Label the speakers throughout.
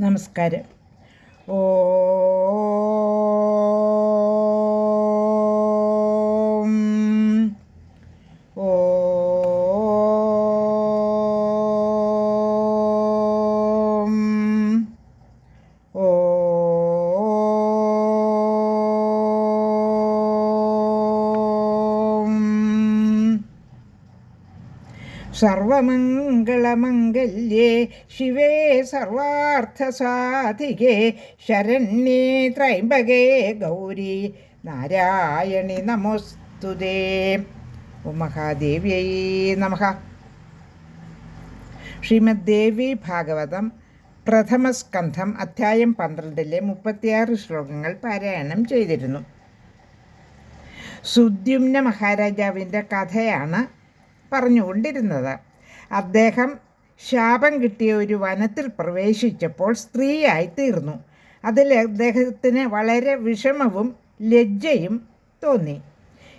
Speaker 1: നമസ്കാരം. ഓ ഓ സർവമംഗളമംഗല്യേ ശിവേ സർവാർത്ഥസാധികേ ശരണ്യേ ത്രൈംബകേ ഗൗരി നാരായണി നമോസ്തുതേ മഹാദേവ്യൈ നമഃ. ശ്രീമദ് ദേവി ഭാഗവതം പ്രഥമസ്കന്ധം അധ്യായം പന്ത്രണ്ടിലെ മുപ്പത്തിയാറ് ശ്ലോകങ്ങൾ പാരായണം ചെയ്തിരുന്നു. സുദ്യുമ്ന മഹാരാജാവിന്റെ കഥയാണ് പറഞ്ഞുകൊണ്ടിരുന്നത്. അദ്ദേഹം ശാപം കിട്ടിയ ഒരു വനത്തിൽ പ്രവേശിച്ചപ്പോൾ സ്ത്രീയായി തീർന്നു അതിൽ അദ്ദേഹത്തിന് വളരെ വിഷമവും ലജ്ജയും തോന്നി.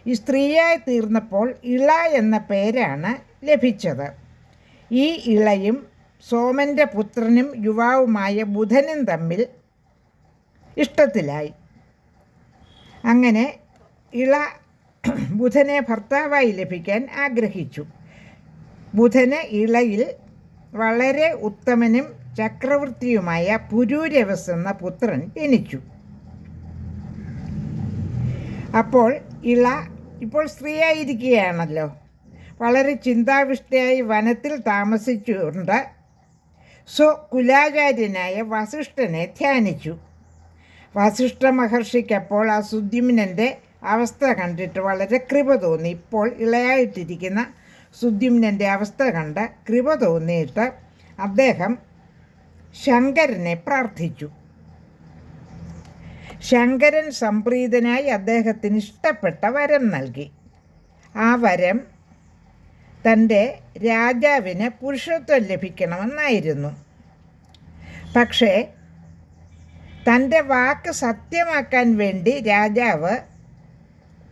Speaker 1: ഈ സ്ത്രീയായി തീർന്നപ്പോൾ ഇള എന്ന പേരാണ് ലഭിച്ചത്. ഈ ഇളയും സോമന്റെ പുത്രനും യുവാവുമായ ബുധനും തമ്മിൽ ഇഷ്ടത്തിലായി. അങ്ങനെ ഇള ബുധനെ ഭർത്താവായി ലഭിക്കാൻ ആഗ്രഹിച്ചു. ബുധന് ഇളയിൽ വളരെ ഉത്തമനും ചക്രവർത്തിയുമായ പുരൂരവസ് എന്ന പുത്രൻ ജനിച്ചു. അപ്പോൾ ഇള ഇപ്പോൾ സ്ത്രീയായിരിക്കുകയാണല്ലോ. വളരെ ചിന്താവിഷ്ടയായി വനത്തിൽ താമസിച്ചുകൊണ്ട് സ്വകുലാചാര്യനായ വസിഷ്ഠനെ ധ്യാനിച്ചു. വസിഷ്ഠ മഹർഷിക്കപ്പോൾ ആ സുദ്യുമ്നന്റെ അവസ്ഥ കണ്ടിട്ട് വളരെ കൃപ തോന്നി. ഇപ്പോൾ ഇളയായിട്ടിരിക്കുന്ന സുദ്യുമ്നന്റെ അവസ്ഥ കണ്ട് കൃപ തോന്നിയിട്ട് അദ്ദേഹം ശങ്കരനെ പ്രാർത്ഥിച്ചു. ശങ്കരൻ സംപ്രീതനായി അദ്ദേഹത്തിന് ഇഷ്ടപ്പെട്ട വരം നൽകി. ആ വരം തന്റെ രാജാവിന് പുരുഷത്വം ലഭിക്കണമെന്നായിരുന്നു. പക്ഷേ തന്റെ വാക്ക് സത്യമാക്കാൻ വേണ്ടി രാജാവ്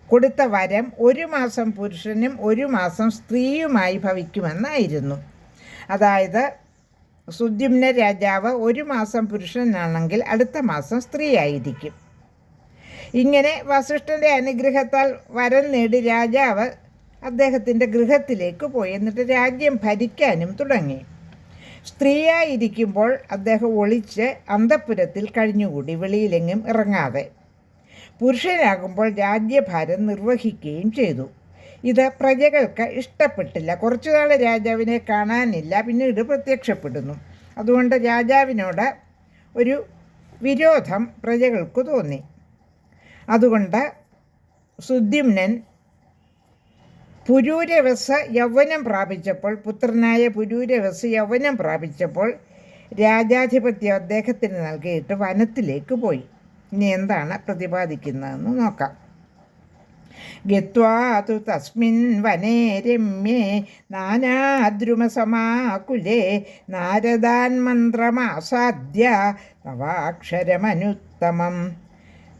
Speaker 1: കൊടുത്ത വരം ഒരു മാസം പുരുഷനും ഒരു മാസം സ്ത്രീയുമായി ഭവിക്കുമെന്നായിരുന്നു. അതായത് സുദ്യുമ്ന രാജാവ് ഒരു മാസം പുരുഷനാണെങ്കിൽ അടുത്ത മാസം സ്ത്രീയായിരിക്കും. ഇങ്ങനെ വസിഷ്ഠന്റെ അനുഗ്രഹത്താൽ വരം നേടി രാജാവ് അദ്ദേഹത്തിന്റെ ഗൃഹത്തിലേക്ക് പോയി. എന്നിട്ട് രാജ്യം ഭരിക്കാനും തുടങ്ങി. സ്ത്രീയായിരിക്കുമ്പോൾ അദ്ദേഹം ഒളിച്ച് അന്തപ്പുരത്തിൽ കഴിഞ്ഞുകൂടി വെളിയിലെങ്ങും ഇറങ്ങാതെ. പുരുഷനാകുമ്പോൾ രാജ്യഭാരം നിർവഹിക്കുകയും ചെയ്തു. ഇത് പ്രജകൾക്ക് ഇഷ്ടപ്പെട്ടില്ല. കുറച്ചു നാൾ രാജാവിനെ കാണാനില്ല. പിന്നീട് പ്രത്യക്ഷപ്പെടുന്നു. അതുകൊണ്ട് രാജാവിനോട് ഒരു വിരോധം പ്രജകൾക്ക് തോന്നി. അതുകൊണ്ട് സുദ്യുമ്നൻ പുരൂരവസ യൗവനം പ്രാപിച്ചപ്പോൾ പുത്രനായ പുരൂരവസ യൗവനം പ്രാപിച്ചപ്പോൾ രാജാധിപത്യം അദ്ദേഹത്തിന് നൽകിയിട്ട് വനത്തിലേക്ക് പോയി. ഇനി എന്താണ് പ്രതിപാദിക്കുന്നതെന്ന് നോക്കാം. ഗത്വാതു തസ്മിൻ വനേ രമ്യേ നാനാദ്രുമസമാകുലേ നാരദാൻ മന്ത്രമാസാദ്യ നവാക്ഷരമനുത്തമം.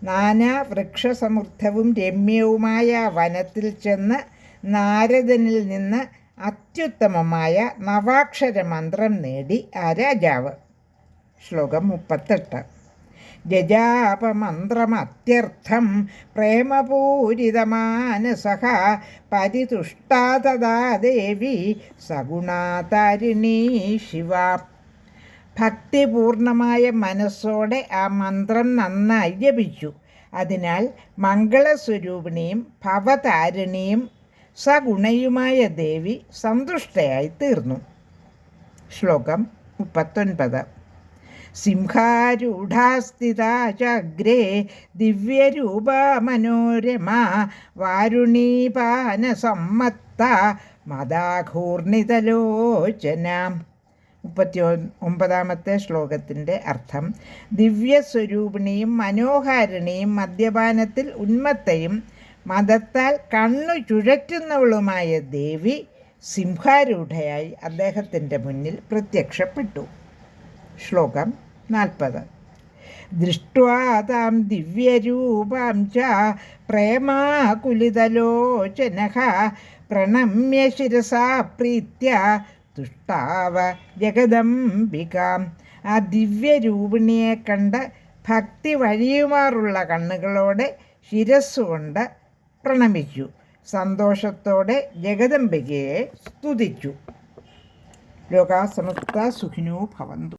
Speaker 1: നാനാ വൃക്ഷസമൃദ്ധവും രമ്യവുമായ വനത്തിൽ ചെന്ന് നാരദനിൽ നിന്ന് അത്യുത്തമമായ നവാക്ഷര മന്ത്രം നേടി ആ രാജാവ്. ശ്ലോകം മുപ്പത്തെട്ട്. ജജാപമന്ത്രമത്യർത്ഥം പ്രേമപൂരിതമാനസഹ പരിതുഷ്ടാ തഥാ ദേവി സഗുണാതാരിണീ ശിവ. ഭക്തിപൂർണമായ മനസ്സോടെ ആ മന്ത്രം നന്നായി ജപിച്ചു. അതിനാൽ മംഗളസ്വരൂപിണിയും ഭവതാരിണിയും സഗുണയുമായ ദേവി സന്തുഷ്ടയായി തീർന്നു. ശ്ലോകം മുപ്പത്തൊൻപത്. സിംഹാരൂഢാസ്ഥിതാചാഗ്രേ ദിവ്യരൂപ മനോരമ വാരുണീപാനസമ്മത്ത മദാഘൂർണിതലോചന. മുപ്പത്തി ഒമ്പതാമത്തെ ശ്ലോകത്തിന്റെ അർത്ഥം ദിവ്യസ്വരൂപിണിയും മനോഹാരിണിയും മദ്യപാനത്തിൽ ഉന്മത്തയും മതത്താൽ കണ്ണു ചുഴറ്റുന്നവളുമായ ദേവി സിംഹാരൂഢയായി അദ്ദേഹത്തിന്റെ മുന്നിൽ പ്രത്യക്ഷപ്പെട്ടു. ശ്ലോകം നാൽപ്പത്. ദൃഷ്ട്വാ താം ച പ്രേമാകുലിതലോചന പ്രണമ്യ ശിരസാ പ്രീത്യ തുഷ്ടാവ ജഗദംബികാം. ആ ദിവ്യരൂപിണിയെ കണ്ട് ഭക്തി വഴിയുമാറുള്ള കണ്ണുകളോടെ ശിരസ്സുകൊണ്ട് പ്രണമിച്ചു. സന്തോഷത്തോടെ ജഗദംബികയെ സ്തുതിച്ചു. ലോകാസമസ്ത സുഖിനോ ഭവന്തു.